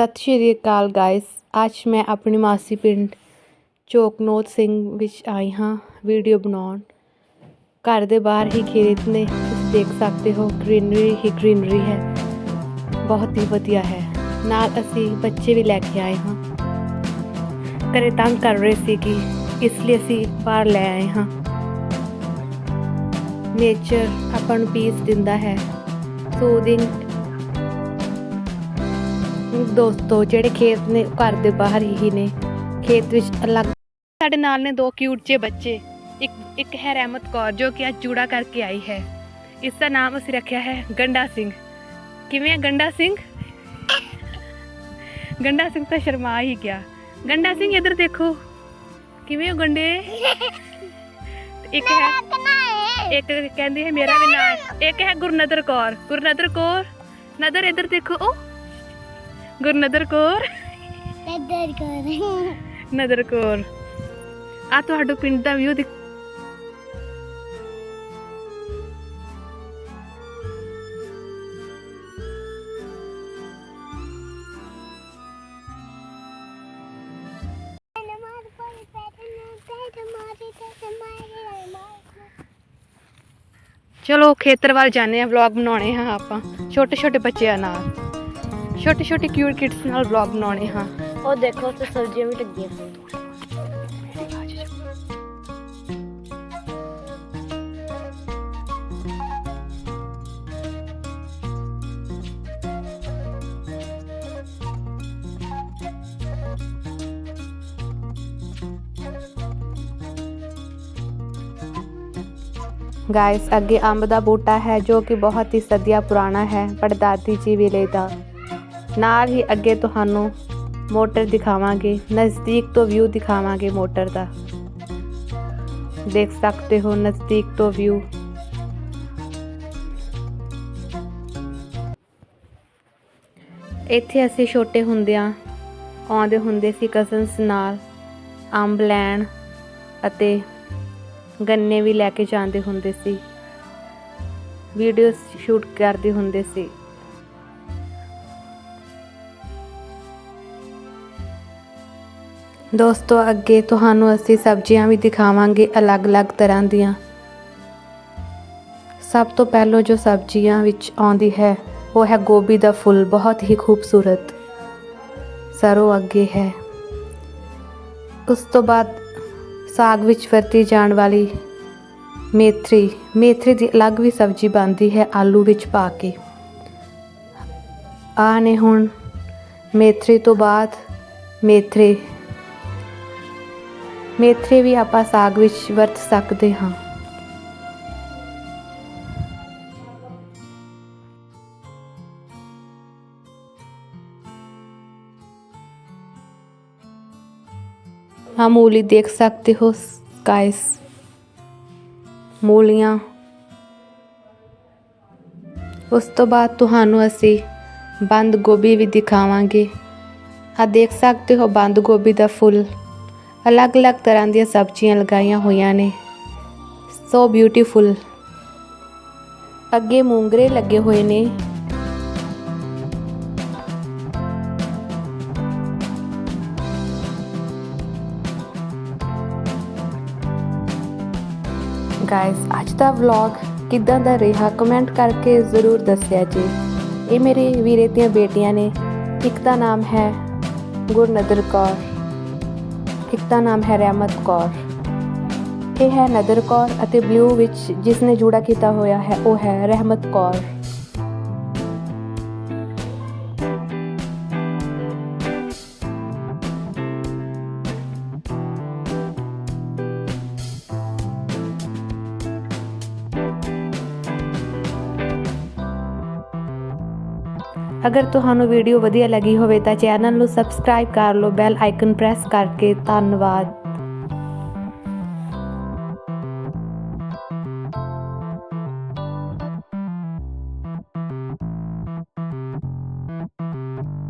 ਸਤਿ ਸ਼੍ਰੀ ਅਕਾਲ ਗਾਇਸ ਅੱਜ ਮੈਂ ਆਪਣੀ ਮਾਸੀ ਪਿੰਡ ਚੋਕਨੋਤ ਸਿੰਘ ਵਿੱਚ ਆਈ ਹਾਂ ਵੀਡੀਓ ਬਣਾਉਣ। ਘਰ ਦੇ ਬਾਹਰ ਹੀ ਖੇਤ ਨੇ, ਤੁਸੀਂ ਦੇਖ ਸਕਦੇ ਹੋ ਗ੍ਰੀਨਰੀ ਹੀ ਗ੍ਰੀਨਰੀ ਹੈ। ਬਹੁਤ ਹੀ ਵਧੀਆ ਹੈ। ਨਾਲ ਅਸੀਂ ਬੱਚੇ ਵੀ ਲੈ ਕੇ ਆਏ ਹਾਂ। ਘਰੇ ਤੰਗ ਕਰ ਰਹੇ ਸੀ ਕਿ ਇਸ ਲਈ ਅਸੀਂ ਬਾਹਰ ਲੈ ਆਏ ਹਾਂ। ਨੇਚਰ ਆਪਾਂ ਨੂੰ ਪੀਸ ਦਿੰਦਾ ਹੈ। ਸੂਦਿੰਗ ਦੋਸਤੋ, ਜਿਹੜੇ ਖੇਤ ਨੇ ਉਹ ਘਰ ਦੇ ਬਾਹਰ ਹੀ ਨੇ, ਖੇਤ ਵਿੱਚ ਅਲੱਗ ਸਾਡੇ ਨਾਲ ਨੇ ਦੋ ਕਿਊਟ ਜਿਹੇ ਬੱਚੇ, ਇੱਕ ਇੱਕ ਹੈ ਰਹਿਮਤ ਕੌਰ, ਜੋ ਕਿ ਅੱਜ ਜੂੜਾ ਕਰਕੇ ਆਈ ਹੈ। ਇਸ ਦਾ ਨਾਮ ਅਸੀਂ ਰੱਖਿਆ ਹੈ ਗੰਡਾ ਸਿੰਘ। ਕਿਵੇਂ ਹੈ ਗੰਡਾ ਸਿੰਘ? ਗੰਡਾ ਸਿੰਘ ਤਾਂ ਸ਼ਰਮਾ ਹੀ ਗਿਆ। ਗੰਡਾ ਸਿੰਘ, ਇੱਧਰ ਦੇਖੋ। ਕਿਵੇਂ ਹੋ ਗੰਡੇ? ਤੇ ਇੱਕ ਹੈ ਇੱਕ ਕਹਿੰਦੀ ਹੈ ਮੇਰਾ ਵੀ ਨਾਮ ਇੱਕ ਹੈ ਗੁਰਨਦਰ ਕੌਰ। ਗੁਰਨਦਰ ਕੌਰ, ਨਦਰ ਇੱਧਰ ਦੇਖੋ। ਉਹ ਗੁਰਨਦਰ ਕੌਰ? ਇੱਧਰ ਕਰ। ਨਦਰ ਕੌਰ। ਆ ਤੁਹਾਡੇ ਪਿੰਡ ਦਾ ਵਿਊ ਚਲੋ ਖੇਤਰ ਵੱਲ ਜਾਂਦੇ ਆ ਵਲੌਗ ਬਣਾਉਣੇ ਹਾਂ ਆਪਾਂ ਛੋਟੇ ਛੋਟੇ ਬੱਚਿਆਂ ਨਾਲ। ਛੋਟੇ ਛੋਟੇ ਕਿਊਟ ਕਿਡਸ ਨਾਲ ਵਲੌਗ ਬਣਾਉਣੇ ਹਾਂ। ਉਹ ਦੇਖੋ ਤੇ ਸਬਜ਼ੀਆਂ ਵੀ ਲੱਗੀਆਂ। ਗਾਇਸ ਅੱਗੇ ਅੰਬ ਦਾ ਬੂਟਾ ਹੈ ਜੋ ਕਿ ਬਹੁਤ ਹੀ ਸਦੀਆਂ ਪੁਰਾਣਾ ਹੈ ਪੜਦਾਦੀ ਜੀ ਵੇਲੇ ਦਾ ਨਾਲ ਹੀ ਅੱਗੇ ਤੁਹਾਨੂੰ ਮੋਟਰ ਦਿਖਾਵਾਂਗੇ, ਨਜ਼ਦੀਕ ਤੋਂ ਵਿਊ ਦਿਖਾਵਾਂਗੇ ਮੋਟਰ ਦਾ। ਦੇਖ ਸਕਦੇ ਹੋ ਨਜ਼ਦੀਕ ਤੋਂ ਵਿਊ ਇੱਥੇ ਅਸੀਂ ਛੋਟੇ ਹੁੰਦਿਆਂ ਆਉਂਦੇ ਹੁੰਦੇ ਸੀ ਕਜ਼ਨਸ ਨਾਲ, ਅੰਬ ਲੈਣ ਅਤੇ ਗੰਨੇ ਵੀ ਲੈ ਕੇ ਜਾਂਦੇ ਹੁੰਦੇ ਸੀ। ਵੀਡੀਓ ਸ਼ੂਟ ਕਰਦੇ ਹੁੰਦੇ ਸੀ। ਦੋਸਤੋ, ਅੱਗੇ ਤੁਹਾਨੂੰ ਅਸੀਂ ਸਬਜ਼ੀਆਂ ਵੀ ਦਿਖਾਵਾਂਗੇ ਅਲੱਗ-ਅਲੱਗ ਤਰ੍ਹਾਂ ਦੀਆਂ। ਸਭ ਤੋਂ ਪਹਿਲਾਂ ਜੋ ਸਬਜ਼ੀਆਂ ਵਿੱਚ ਆਉਂਦੀ ਹੈ, ਉਹ ਹੈ ਗੋਭੀ ਦਾ ਫੁੱਲ, ਬਹੁਤ ਹੀ ਖੂਬਸੂਰਤ। ਸਰੋਂ ਅੱਗੇ ਹੈ। ਉਸ ਤੋਂ ਬਾਅਦ ਸਾਗ ਵਿੱਚ ਵਰਤੀ ਜਾਣ ਵਾਲੀ ਮੇਥਰੀ। ਮੇਥਰੀ ਦੀ ਅਲੱਗ ਵੀ ਸਬਜ਼ੀ ਬਣਦੀ ਹੈ, ਆਲੂ ਵਿੱਚ ਪਾ ਕੇ। ਆ ਨੇ ਹੁਣ ਮੇਥਰੀ ਤੋਂ ਬਾਅਦ ਮੇਥਰੇ ਮੇਥੇ ਵੀ ਆਪਾਂ ਸਾਗ ਵਿੱਚ ਵਰਤ ਸਕਦੇ ਹਾਂ। ਹਾਂ ਮੂਲੀ ਦੇਖ ਸਕਦੇ ਹੋ ਗਾਇਸ ਮੂਲੀਆਂ। ਉਸ ਤੋਂ ਬਾਅਦ ਤੁਹਾਨੂੰ ਅਸੀਂ ਬੰਦ ਗੋਭੀ ਵੀ ਦਿਖਾਵਾਂਗੇ। ਆ ਦੇਖ ਸਕਦੇ ਹੋ ਬੰਦ ਗੋਭੀ ਦਾ ਫੁੱਲ। ਅਲੱਗ-ਅਲੱਗ ਤਰ੍ਹਾਂ ਦੀਆਂ ਸਬਜ਼ੀਆਂ ਲਗਾਈਆਂ ਹੋਈਆਂ ਨੇ। ਸੋ ਬਿਊਟੀਫੁਲ ਅੱਗੇ ਮੂੰਗਰੇ ਲੱਗੇ ਹੋਏ ਨੇ। ਗਾਇਸ ਅੱਜ ਦਾ ਵਲੌਗ ਕਿੱਦਾਂ ਦਾ ਰਿਹਾ ਕਮੈਂਟ ਕਰਕੇ ਜ਼ਰੂਰ ਦੱਸਿਆ ਜੀ। ਇਹ ਮੇਰੇ ਵੀਰੇ ਦੀਆਂ ਬੇਟੀਆਂ ਨੇ। ਇੱਕ ਦਾ ਨਾਮ ਹੈ ਗੁਰਨਦਰ ਕੌਰ। ਇੱਕ ਦਾ ਨਾਮ ਹੈ ਰਹਿਮਤ ਕੌਰ। ਇਹ ਹੈ ਨਦਰ ਕੌਰ ਅਤੇ ਬਲੂ ਵਿੱਚ ਜਿਸ ਨੇ ਜੂੜਾ ਕੀਤਾ ਹੋਇਆ ਹੈ, ਉਹ ਹੈ ਰਹਿਮਤ ਕੌਰ। ਅਗਰ ਤੁਹਾਨੂੰ ਵੀਡੀਓ ਵਧੀਆ ਲੱਗੀ ਹੋਵੇ ਤਾਂ ਚੈਨਲ ਨੂੰ ਸਬਸਕ੍ਰਾਈਬ ਕਰ ਲਓ, ਬੈਲ ਆਈਕਨ ਪ੍ਰੈਸ ਕਰਕੇ। ਧੰਨਵਾਦ।